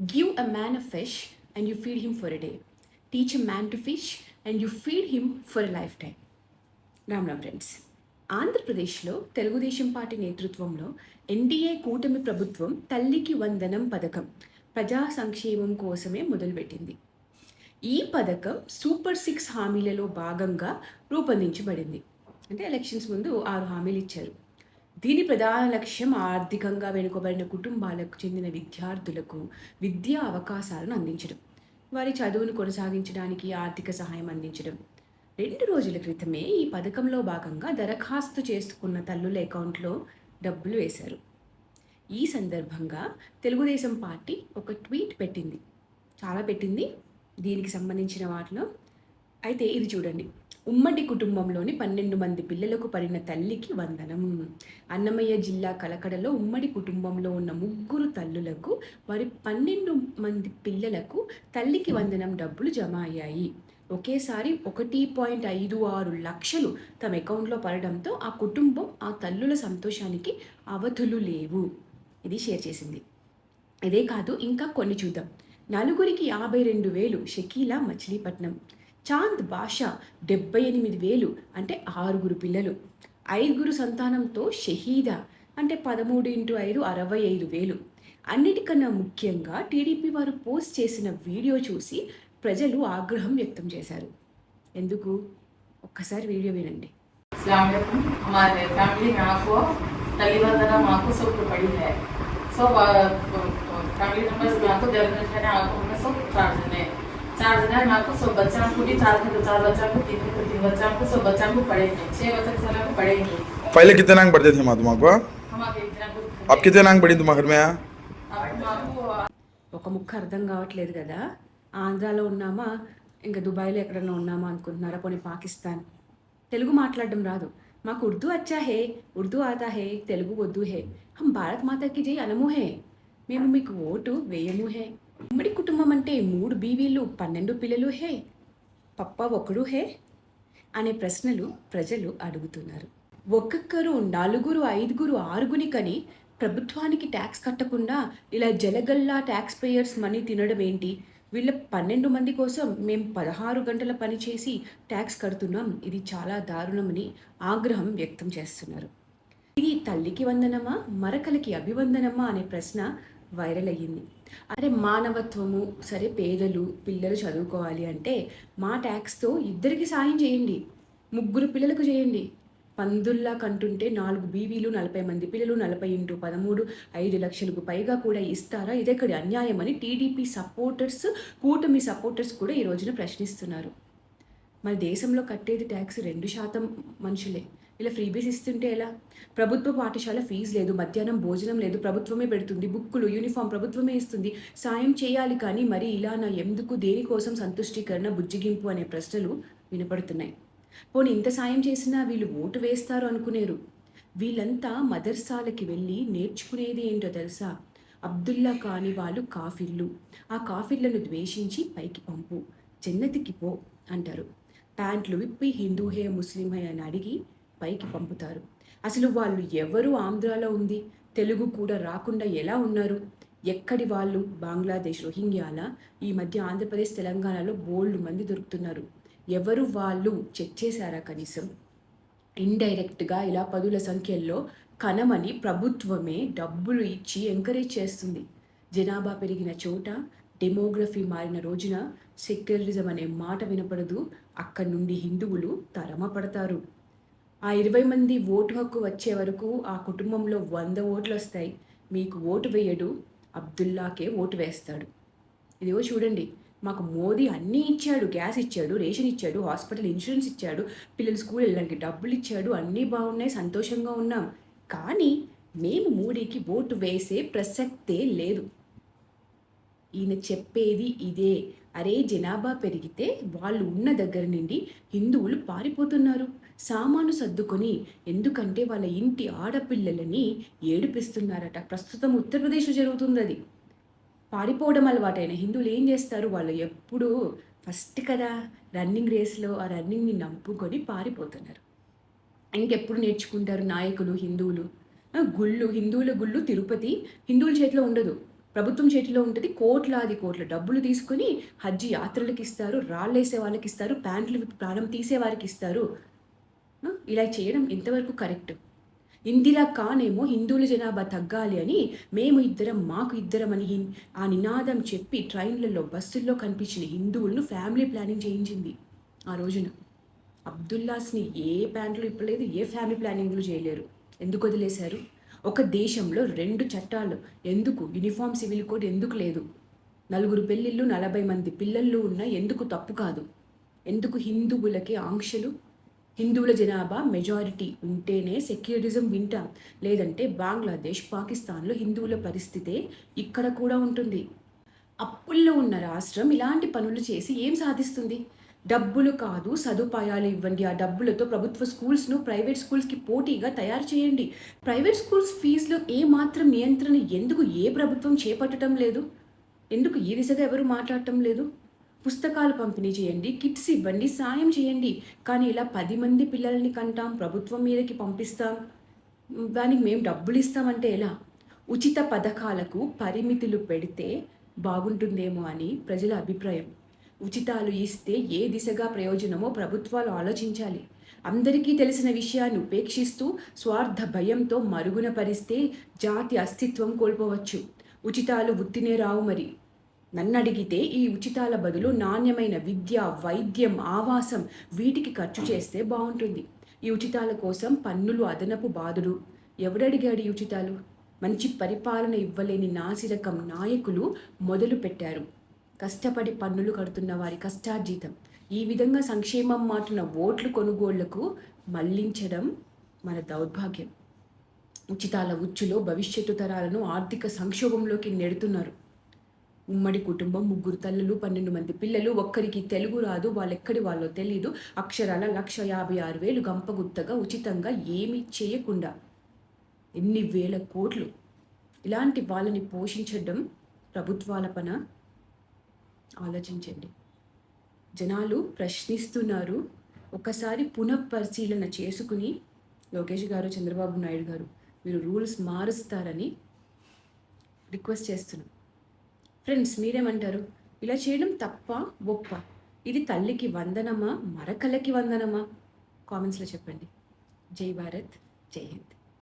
Give a man a fish and you feed him for a day teach a man to fish and you feed him for a lifetime Ram Ram friends ఆంధ్రప్రదేశ్లో Telugu Desam party నేతృత్వంలో NDA కూటమి ప్రభుత్వం తల్లికి వందనం పథకం ప్రజా సంక్షేమం కోసమే మొదలుపెట్టింది. ఈ పథకం సూపర్ సిక్స్ హామీలలో భాగంగా రూపొందించబడింది. అంటే ఎలక్షన్స్ ముందు ఆరు హామీలు ఇచ్చారు. దీని ప్రధాన లక్ష్యం ఆర్థికంగా వెనుకబడిన కుటుంబాలకు చెందిన విద్యార్థులకు విద్యా అవకాశాలను అందించడం. వారి చదువును కొనసాగించడానికి ఆర్థిక సహాయం అందించడం. రెండు రోజుల క్రితమే ఈ పథకంలో భాగంగా దరఖాస్తు చేసుకున్న తల్లుల అకౌంట్లో డబ్బులు వేశారు. ఈ సందర్భంగా తెలుగుదేశం పార్టీ ఒక ట్వీట్ పెట్టింది. చాలా పెట్టింది. దీనికి సంబంధించిన వాటిలో. అయితే ఇది చూడండి. ఉమ్మడి కుటుంబంలోని పన్నెండు మంది పిల్లలకు పడిన తల్లికి వందనం. అన్నమయ్య జిల్లా కలకడలో ఉమ్మడి కుటుంబంలో ఉన్న ముగ్గురు తల్లులకు వారి పన్నెండు మంది పిల్లలకు తల్లికి వందనం డబ్బులు జమ అయ్యాయి. ఒకేసారి ఒకటి పాయింట్ ఐదు ఆరు లక్షలు తమ అకౌంట్లో పడడంతో ఆ కుటుంబం ఆ తల్లుల సంతోషానికి అవధులు లేవు. ఇది షేర్ చేసింది. ఇదే కాదు ఇంకా కొన్ని చూద్దాం. నలుగురికి యాభై రెండు వేలు షకీలా మచిలీపట్నం. చాంద్ బాషా డెబ్బై ఎనిమిది వేలు అంటే ఆరుగురు పిల్లలు ఐదుగురు సంతానంతో షహీదా అంటే పదమూడు ఇంటూ ఐదు అరవై ఐదు వేలు అన్నిటికన్నా ముఖ్యంగా టీడీపీ వారు పోస్ట్ చేసిన వీడియో చూసి ప్రజలు ఆగ్రహం వ్యక్తం చేశారు ఎందుకు ఒక్కసారి వీడియో వినండి अलैक्म हमारे फैमिली में आपको तली वंदना आपको सब पड़ी है सब फैमिली मेंबर्स में आपको डेवलपमेंट है आपको हमें सब चार जने चार जने हैं आपको सब बच्चा को भी चार को चार बच्चा को तीन को तीन बच्चा को सब बच्चा को पढ़ेंगे छह बच्चा के साल को पढ़ेंगे पहले कितने अंक पढ़ते थे माँ तुम्हारे हम आगे इतना को अब कितने अंक पढ़ी तुम्हारे घर में यहाँ अब आपको ఒక ముక్క అర్థం కావట్లేదు కదా ఆంధ్రాలో ఉన్నామా ఇంకా దుబాయ్లో ఎక్కడన్నా ఉన్నామా అనుకుంటున్నారా పోనీ పాకిస్తాన్ తెలుగు మాట్లాడడం రాదు మాకు ఉర్దూ అచ్చా హే ఉర్దూ ఆతా హే తెలుగు వద్దు హే హం భారత్ మాతకి జై అనము హే మేము మీకు ఓటు వేయము హే ఉమ్మడి కుటుంబం అంటే మూడు బీవీలు పన్నెండు పిల్లలు హే పప్ప ఒకడు హే అనే ప్రశ్నలు ప్రజలు అడుగుతున్నారు. ఒక్కొక్కరు నలుగురు ఐదుగురు ఆరుగుని కని ప్రభుత్వానికి ట్యాక్స్ కట్టకుండా ఇలా జలగల్లా ట్యాక్స్ పేయర్స్ మనీ తినడం ఏంటి? వీళ్ళ పన్నెండు మంది కోసం మేము పదహారు గంటల పని చేసి ట్యాక్స్ కడుతున్నాం. ఇది చాలా దారుణమని ఆగ్రహం వ్యక్తం చేస్తున్నారు. ఇది తల్లికి వందనమా మరకలకి అభివందనమా అనే ప్రశ్న వైరల్ అయ్యింది. అరే మానవత్వము సరే పేదలు పిల్లలు చదువుకోవాలి అంటే మా ట్యాక్స్తో ఇద్దరికి సాయం చేయండి. ముగ్గురు పిల్లలకు చేయండి. పందుల్లా కంటుంటే నాలుగు బీవీలు నలభై మంది పిల్లలు నలభై ఇంటూ పదమూడు ఐదు లక్షలకు పైగా కూడా ఇస్తారా? ఇదెక్కడి అన్యాయం అని టీడీపీ సపోర్టర్స్ కూటమి సపోర్టర్స్ కూడా ఈ రోజున ప్రశ్నిస్తున్నారు. మన దేశంలో కట్టేది ట్యాక్స్ రెండు శాతం మనుషులే. ఇలా ఫ్రీబీస్ ఇస్తుంటే ఎలా? ప్రభుత్వ పాఠశాల ఫీజు లేదు మధ్యాహ్నం భోజనం లేదు ప్రభుత్వమే పెడుతుంది బుక్కులు యూనిఫామ్ ప్రభుత్వమే ఇస్తుంది. సాయం చేయాలి కానీ మరి ఇలా నా ఎందుకు దేనికోసం సంతుష్టీకరణ బుజ్జిగింపు అనే ప్రశ్నలు వినపడుతున్నాయి. పోనీ ఇంత సాయం చేసినా వీళ్ళు ఓటు వేస్తారు అనుకునేరు. వీళ్ళంతా మదర్సాలకి వెళ్ళి నేర్చుకునేది ఏంటో తెలుసా? అబ్దుల్లా కాని వాళ్ళు కాఫిర్లు. ఆ కాఫిర్లను ద్వేషించి పైకి పంపు. జన్నతికి పో అంటారు. ప్యాంట్లు విప్పి హిందూ హే ముస్లిం హే అని అడిగి పైకి పంపుతారు. అసలు వాళ్ళు ఎవరు ఆంధ్రాలో ఉంది? తెలుగు కూడా రాకుండా ఎలా ఉన్నారు? ఎక్కడి వాళ్ళు? బంగ్లాదేశ్ రోహింగ్యాల ఈ మధ్య ఆంధ్రప్రదేశ్ తెలంగాణలో బోల్డ్ మంది దొరుకుతున్నారు. ఎవరు వాళ్ళు? చెక్ చేశారా కనీసం? ఇండైరెక్ట్గా ఇలా పదుల సంఖ్యల్లో కనమని ప్రభుత్వమే డబ్బులు ఇచ్చి ఎంకరేజ్ చేస్తుంది. జనాభా పెరిగిన చోట డెమోగ్రఫీ మారిన రోజున సెక్యులరిజం అనే మాట వినపడదు. అక్కడి నుండి హిందువులు తరమ పడతారు ఆ ఇరవై మంది ఓటు హక్కు వచ్చే వరకు ఆ కుటుంబంలో వంద ఓట్లు వస్తాయి. మీకు ఓటు వేయడు అబ్దుల్లాకే ఓటు వేస్తాడు. ఇదిగో చూడండి మాకు మోదీ అన్నీ ఇచ్చాడు గ్యాస్ ఇచ్చాడు రేషన్ ఇచ్చాడు హాస్పిటల్ ఇన్సూరెన్స్ ఇచ్చాడు పిల్లలు స్కూల్ వెళ్ళడానికి డబ్బులు ఇచ్చాడు అన్నీ బాగున్నాయి సంతోషంగా ఉన్నాం. కానీ మేము మోడీకి ఓటు వేసే ప్రసక్తే లేదు. ఈయన చెప్పేది ఇదే అరే జనాభా పెరిగితే వాళ్ళు ఉన్న దగ్గర నుండి హిందువులు పారిపోతున్నారు. సామాను సర్దుకొని ఎందుకంటే వాళ్ళ ఇంటి ఆడపిల్లలని ఏడిపిస్తున్నారట. ప్రస్తుతం ఉత్తరప్రదేశ్లో జరుగుతుంది అది పారిపోవడం అలవాటైన హిందువులు ఏం చేస్తారు? వాళ్ళు ఎప్పుడు ఫస్ట్ కదా రన్నింగ్ రేస్లో ఆ రన్నింగ్ని నమ్ముకొని పారిపోతున్నారు. ఇంకెప్పుడు నేర్చుకుంటారు నాయకులు హిందువులు? గుళ్ళు హిందువుల గుళ్ళు తిరుపతి హిందువుల చేతిలో ఉండదు. ప్రభుత్వం చేతిలో ఉంటుంది. కోట్లాది కోట్ల డబ్బులు తీసుకొని హజ్జి యాత్రలకు ఇస్తారు రాళ్ళేసే వాళ్ళకి ఇస్తారు ప్యాంట్లు ప్రాణం తీసే వారికి ఇస్తారు ఇలా చేయడం ఎంతవరకు కరెక్ట్? ఇందిరా ఖాన్ ఏమో హిందువుల జనాభా తగ్గాలి అని మేము ఇద్దరం మాకు ఇద్దరం అని హిం- ఆ నినాదం చెప్పి ట్రైన్లలో బస్సుల్లో కనిపించిన హిందువులను ఫ్యామిలీ ప్లానింగ్ చేయించింది ఆ రోజున. అబ్దుల్లాస్ని ఏ ప్యాంట్లు ఇప్పలేదు ఏ ఫ్యామిలీ ప్లానింగ్లు చేయలేరు. ఎందుకు వదిలేశారు? ఒక దేశంలో రెండు చట్టాలు. ఎందుకు? యూనిఫామ్ సివిల్ కోడ్ ఎందుకు లేదు? నలుగురు పెళ్ళిళ్ళు నలభై మంది పిల్లలు ఉన్న ఎందుకు తప్పు కాదు? ఎందుకు హిందువులకి ఆంక్షలు? హిందువుల జనాభా మెజారిటీ ఉంటేనే సెక్యులరిజం వింటాం. లేదంటే బంగ్లాదేశ్ పాకిస్తాన్లో హిందువుల పరిస్థితే ఇక్కడ కూడా ఉంటుంది. అప్పుల్లో ఉన్న రాష్ట్రం ఇలాంటి పనులు చేసి ఏం సాధిస్తుంది? డబ్బులు కాదు సదుపాయాలు ఇవ్వండి. ఆ డబ్బులతో ప్రభుత్వ స్కూల్స్ను ప్రైవేట్ స్కూల్స్కి పోటీగా తయారు చేయండి. ప్రైవేట్ స్కూల్స్ ఫీజులో ఏ మాత్రం నియంత్రణ ఎందుకు ఏ ప్రభుత్వం చేపట్టడం లేదు? ఎందుకు ఈ దిశగా ఎవరు మాట్లాడటం లేదు? పుస్తకాలు పంపిణీ చేయండి కిట్స్ ఇవ్వండి సాయం చేయండి. కానీ ఇలా పది మంది పిల్లల్ని కంటాం ప్రభుత్వం మీదకి పంపిస్తాం. దానికి మేము డబ్బులు ఇస్తామంటే ఎలా? ఉచిత పథకాలకు పరిమితులు పెడితే బాగుంటుందేమో అని ప్రజల అభిప్రాయం. ఉచితాలు ఇస్తే ఏ దిశగా ప్రయోజనమో ప్రభుత్వాలు ఆలోచించాలి. అందరికీ తెలిసిన విషయాన్ని ఉపేక్షిస్తూ స్వార్థ భయంతో మరుగున పరిస్తే జాతి అస్తిత్వం కోల్పోవచ్చు. ఉచితాలు ఉత్తినే రావు మరి. నన్నడిగితే ఈ ఉచితాల బదులు నాణ్యమైన విద్య వైద్యం ఆవాసం వీటికి ఖర్చు చేస్తే బాగుంటుంది. ఈ ఉచితాల కోసం పన్నులు అదనపు బాధుడు. ఎవడడిగాడు ఈ ఉచితాలు? మంచి పరిపాలన ఇవ్వలేని నాసిరకం నాయకులు మొదలు పెట్టారు కష్టపడి పన్నులు కడుతున్న వారి కష్టార్జితం. ఈ విధంగా సంక్షేమం మాటున ఓట్లు కొనుగోళ్ళకు మళ్ళించడం మన దౌర్భాగ్యం. ఉచితాల ఉచ్చులో భవిష్యత్తు తరాలను ఆర్థిక సంక్షోభంలోకి నెడుతున్నారు. ఉమ్మడి కుటుంబం ముగ్గురు తల్లులు పన్నెండు మంది పిల్లలు ఒక్కరికి తెలుగు రాదు వాళ్ళెక్కడి వాళ్ళో తెలియదు అక్షరాల లక్ష యాభై ఆరు వేలు గంపగుత్తగా ఉచితంగా ఏమీ చేయకుండా ఎన్ని వేల కోట్లు. ఇలాంటి వాళ్ళని పోషించడం ప్రభుత్వాల పన ఆలోచించండి. జనాలు ప్రశ్నిస్తున్నారు. ఒకసారి పునఃపరిశీలన చేసుకుని లోకేష్ గారు చంద్రబాబు నాయుడు గారు మీరు రూల్స్ మారుస్తారని రిక్వెస్ట్ చేస్తున్నాం. ఫ్రెండ్స్ మీరేమంటారు? ఇలా చేయడం తప్ప? గొప్ప ఇది తల్లికి వందనమా? మరకలకి వందనమా? కామెంట్స్లో చెప్పండి. జై భారత్ జై హింద్.